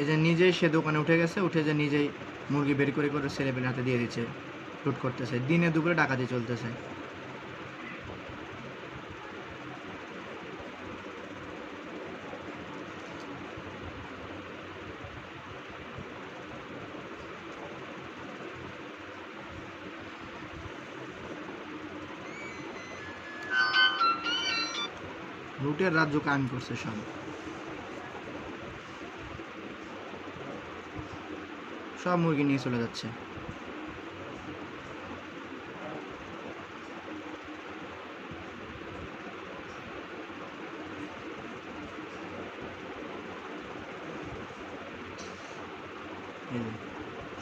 এই যে নিজেই সে দোকানে উঠে গেছে, উঠে যে নিজেই মুরগি বের করে করে ছেলেপেলে হাতে দিয়ে দিচ্ছে লুট করতেছে। দিনে দুপুরে ডাকাতি চলতেছে। লুটের রাজ্য কায়েম করছে সব। সব মুরগি নিয়ে চলে যাচ্ছে।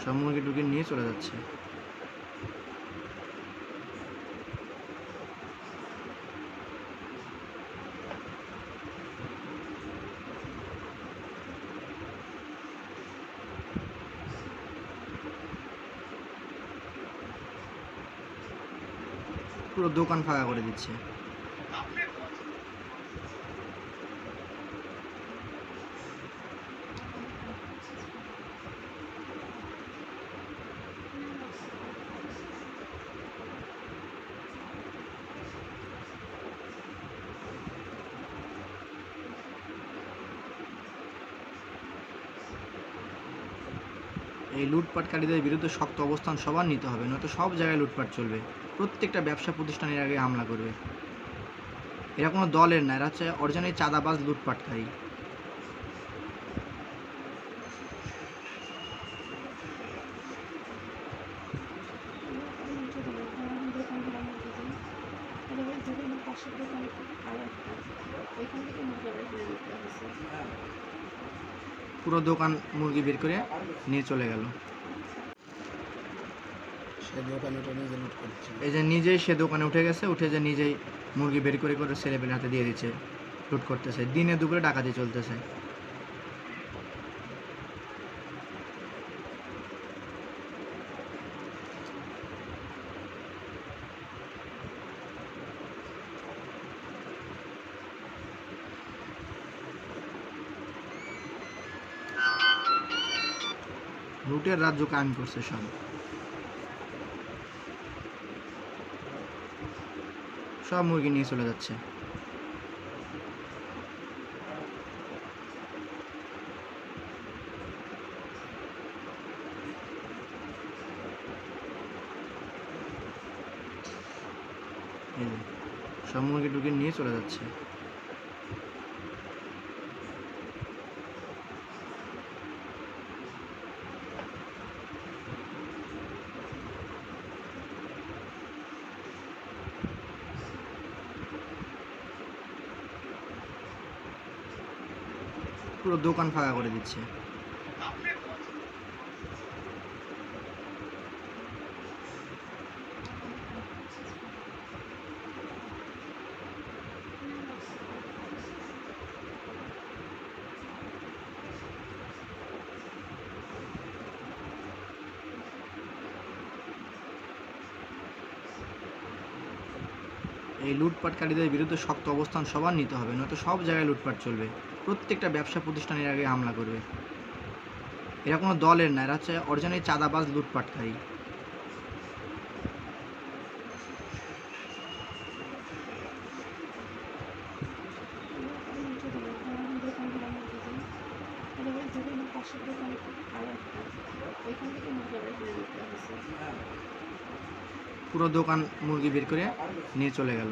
সব মুরগি টুকি নিয়ে চলে যাচ্ছে। পুরো দোকান ফাঁকা করে দিচ্ছে। এই লুটপাটকারীদের বিরুদ্ধে শক্ত অবস্থান সবার নিতে হবে, নয়তো সব জায়গায় লুটপাট চলবে। প্রত্যেকটা ব্যবসা প্রতিষ্ঠানের আগে হামলা করবে। এরা কোনো দলের না, এরা হচ্ছে অরিজিনালি চাঁদাবাজ লুটপাটকারী। নিয়ে চলে দোকান মুরগি বের করে নিয়ে চলে গেল। এই যে নিজেই সে দোকানে উঠে গেছে উঠে যে নিজেই মুরগি বের করে করে ছেলেপেলে হাতে দিয়ে দিচ্ছে লুট করতেছে। দিনে দুপুরে ডাকাতি চলতেছে। লুটের রাজ্য কায়েম করছে সব। সব মুরগি নিয়ে চলে যাচ্ছে। সব মুরগি টুকি নিয়ে চলে যাচ্ছে। পুরো দোকান ফাঁকা করে দিচ্ছে। এই লুটপাটকারীদের বিরুদ্ধে শক্ত অবস্থান সবার নিতে হবে, নয়তো সব জায়গায় লুটপাট চলবে। প্রত্যেকটা ব্যবসা প্রতিষ্ঠানের আগে হামলা করবে। এরা কোনো দলের না, এরা হচ্ছে অরিজিনালি চাঁদাবাজ লুটপাটকারী। পুরো দোকান মুরগি বের করে নিয়ে চলে গেল।